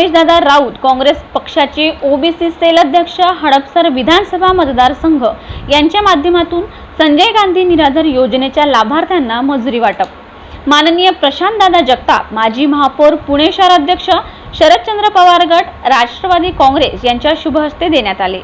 रमेशदादा राऊत काँग्रेस पक्षाचे OBC sale अध्यक्ष हडपसर विधानसभा मतदारसंघ यांच्या माध्यमातून संजय गांधी निराधार योजनेच्या लाभार्थ्यांना मजुरी वाटप. माननीय प्रशांतदादा जगताप माजी महापौर पुणे शहर अध्यक्ष शरदचंद्र पवार गट राष्ट्रवादी काँग्रेस यांच्या शुभ हस्ते देण्यात आले.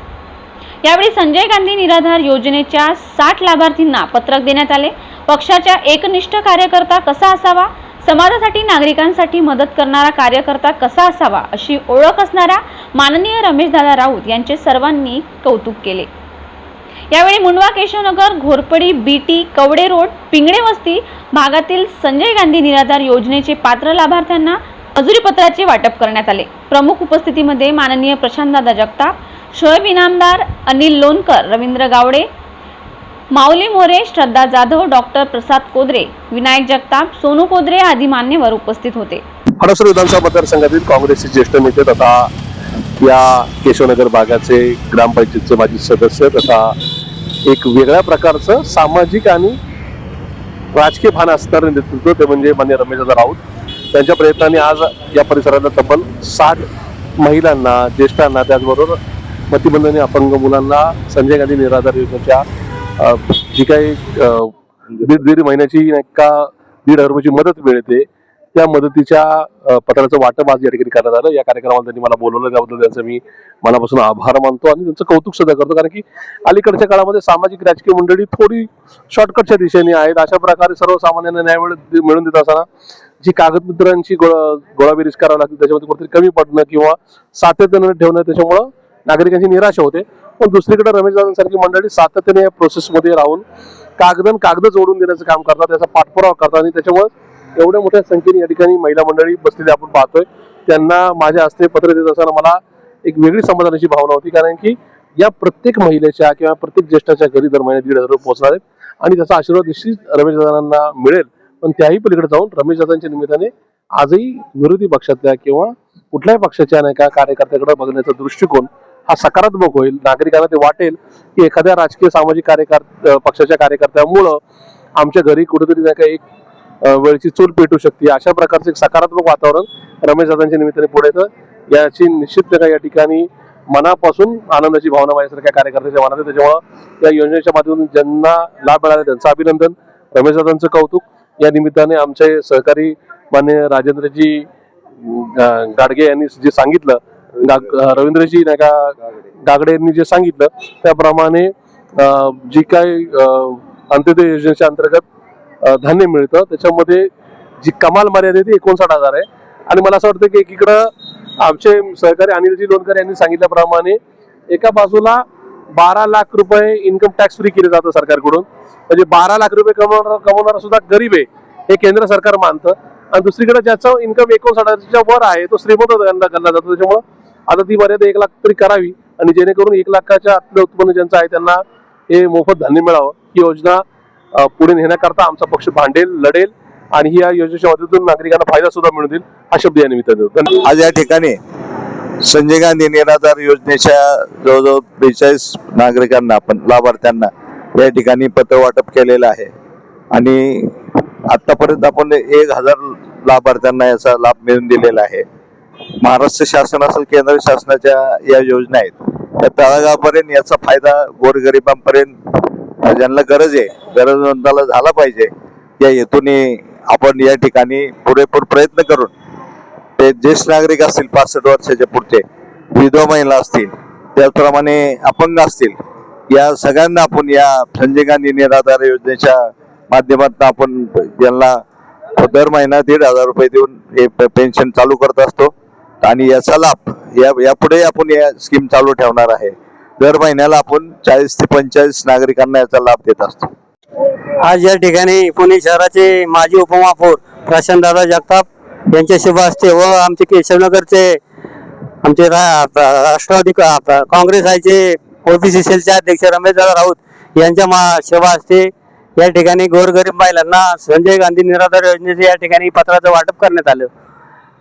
यावेळी संजय गांधी निराधार योजनेच्या साठ लाभार्थींना पत्रक देण्यात आले. पक्षाच्या एकनिष्ठ कार्यकर्ता कसा असावा? समाजासाठी नागरिकांसाठी मदत करणारा कार्यकर्ता कसा असावा अशी ओळख असणाऱ्या माननीय रमेशदादा राऊत यांचे सर्वांनी कौतुक केले. यावेळी मुंडवा केशवनगर घोरपडी बीटी कवडे रोड पिंगडे वस्ती भागातील संजय गांधी निराधार योजनेचे पात्र लाभार्थ्यांना मजुरीपत्राचे वाटप करण्यात आले. प्रमुख उपस्थितीमध्ये माननीय प्रशांतदादा जगताप शोएब इनामदार अनिल लोणकर रवींद्र गावडे माऊली मोरे श्रद्धा जाधव डॉक्टर प्रसाद कोदरे विनायक जगताप सोनू कोदरे आदी मान्यवर उपस्थित होते. हडसर विधानसभा मतदारसंघातील काँग्रेसचे ज्येष्ठ नेते तथा या केशवनगर भागाचे ग्रामपंचायतचे माजी सदस्य तथा एक वेगळ्या प्रकारचं सामाजिक आणि राजकीय भान असणारे नेतृत्व ते म्हणजे मान्य रमेशदादा राऊत. त्यांच्या प्रयत्नाने आज या परिसरातल्या तब्बल साठ महिलांना ज्येष्ठांना त्याचबरोबर मतिमंद अपंग मुलांना संजय गांधी निराधार योजनेच्या जी काही दीड दीड महिन्याची का दीड हजार रुपयाची मदत मिळते त्या मदतीच्या पत्राचं वाटप आज या ठिकाणी करण्यात आलं. या कार्यक्रमाला त्यांनी मला बोलवलं त्याबद्दल त्यांचं मी मनापासून आभार मानतो आणि त्यांचं कौतुक सुद्धा करतो. कारण की अलीकडच्या काळामध्ये सामाजिक राजकीय मंडळी थोडी शॉर्टकटच्या दिशेने आहेत. अशा प्रकारे सर्वसामान्यांना न्याय मिळ- मिळवून देत असताना जी कागदपत्रांची गोळा- गोळाबेरीज करावी लागते त्याच्यामध्ये कुठेतरी कमी पडणं किंवा सातत्यानं ठेवणं त्याच्यामुळं नागरिकांची निराशा होते. पण दुसरीकडे रमेश दादांसारखी मंडळी सातत्याने या प्रोसेसमध्ये राहून कागदन कागद जोडून देण्याचं काम करतात त्याचा पाठपुरावा करतात आणि त्याच्यामुळे एवढ्या मोठ्या संख्येने या ठिकाणी महिला मंडळी बसलेली आपण पाहतोय. त्यांना माझ्या हस्ते पत्र देत असताना मला एक वेगळी समाधानाची भावना होती कारण की या प्रत्येक महिलेच्या किंवा प्रत्येक ज्येष्ठाच्या घरी दर महिन्यात दीड हजार रुपये पोहोचणार आहेत आणि त्याचा आशीर्वाद निश्चित रमेश दादांना मिळेल. पण त्याही पलीकडे जाऊन रमेश दादांच्या निमित्ताने आजही विरोधी पक्षातल्या किंवा कुठल्याही पक्षाच्या नाही का कार्यकर्त्याकडे बघण्याचा दृष्टिकोन हा सकारात्मक होईल नागरिकांना ते वाटेल की एखाद्या राजकीय सामाजिक कार्यकर्त्या पक्षाच्या कार्यकर्त्यामुळं आमच्या घरी कुठेतरी नाही का एक वेळची चूल पेटू शकते. अशा प्रकारचं एक सकारात्मक वातावरण रमेश दादांच्या निमित्ताने पुढे येतं. याची निश्चित या ठिकाणी मनापासून आनंदाची भावना माझ्यासारख्या कार्यकर्त्याच्या मनात आहे. त्याच्यामुळं या योजनेच्या माध्यमातून ज्यांना लाभ मिळाला त्यांचं अभिनंदन. रमेश दादांचं कौतुक. या निमित्ताने आमचे सहकारी मान्य राजेंद्रजी गाडगे यांनी जे सांगितलं रवींद्रजी नाही का गागडे यांनी जे सांगितलं त्याप्रमाणे अं, जी काय अं, अंत्योदय योजनेच्या अंतर्गत अं, धान्य मिळतं त्याच्यामध्ये जी कमाल मर्यादा आहे ती एकोणसाठ हजार आहे. आणि मला असं वाटतं की एकीकडं आमचे सहकारी अनिलजी लोणकर यांनी सांगितल्याप्रमाणे एका बाजूला बारा लाख रुपये इन्कम टॅक्स फ्री केले जातं सरकारकडून. म्हणजे बारा लाख रुपये कमवणारा कमवणारा सुद्धा गरीब आहे हे केंद्र सरकार मानतं. आणि दुसरीकडे ज्याचं इन्कम एकोणसाठ हजारच्या वर आहे तो श्रीमंत गणला गणला जातो. त्याच्यामुळं आता ती मर्यादा एक लाख तरी करावी आणि जेणेकरून एक लाखाच्या आतलं उत्पन्न ज्यांचं आहे त्यांना हे मोफत धान्य मिळावं. ही योजना पुढे नेण्याकरता आमचा पक्ष भांडेल लढेल आणि ही या योजनेच्या मदतीतून नागरिकांना फायदा सुद्धा मिळून देईल हा शब्द या निमित्ताने आज या ठिकाणी संजय गांधी निराधार योजनेच्या जवळजवळ बेचाळीस नागरिकांना आपण लाभार्थ्यांना या ठिकाणी पत्र वाटप केलेलं आहे. आणि आतापर्यंत आपण एक हजार लाभार्थ्यांना याचा लाभ मिळून दिलेला आहे. महाराष्ट्र शासन असेल केंद्र शासनाच्या या योजना आहेत त्या तळागाळापर्यंत याचा फायदा गोरगरिबांपर्यंत ज्यांना गरज आहे गरजवंताला झाला पाहिजे या हेतूने आपण या ठिकाणी पुरेपूर प्रयत्न करून ते ज्येष्ठ नागरिक असतील पासष्ट वर्षाच्या पुढचे विधवा महिला असतील त्याचप्रमाणे अपंग असतील या सगळ्यांना आपण या संजय गांधी निराधार योजनेच्या माध्यमातून आपण यांना दर महिना दीड हजार रुपये देऊन हे पेन्शन चालू करत असतो. आणि याचा लाभ या यापुढे आपण या स्कीम चालू ठेवणार आहे. दर महिन्याला आपण चाळीस ते पंचेचाळीस नागरिकांना याचा लाभ देत असतो. आज या ठिकाणी पुणे शहराचे माजी उपमहापौर प्रशांतदादा जगताप यांच्या शुभ असते व आमचे केशवनगरचे आमचे राष्ट्रवादी काँग्रेस आयचे ओबीसी सेलचे अध्यक्ष रमेशदादा राऊत यांच्या मा शुभ असते या ठिकाणी गोरगरीब महिलांना संजय गांधी निराधार योजनेचे या ठिकाणी पत्राचं वाटप करण्यात आलं.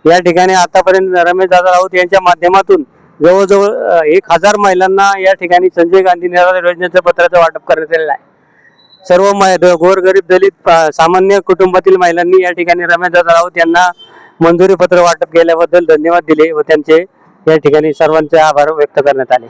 या ठिकाणी आतापर्यंत रमेश दादा राऊत यांच्या माध्यमातून जवळजवळ एक हजार महिलांना या ठिकाणी संजय गांधी निराधार योजनेचं पत्राचं वाटप करण्यात आलेलं आहे. सर्व मै- गोरगरीब दलित सामान्य कुटुंबातील महिलांनी या ठिकाणी रमेशदादा राऊत यांना मंजुरी पत्र वाटप केल्याबद्दल धन्यवाद दिले व त्यांचे या ठिकाणी सर्वांचे आभार व्यक्त करण्यात आले.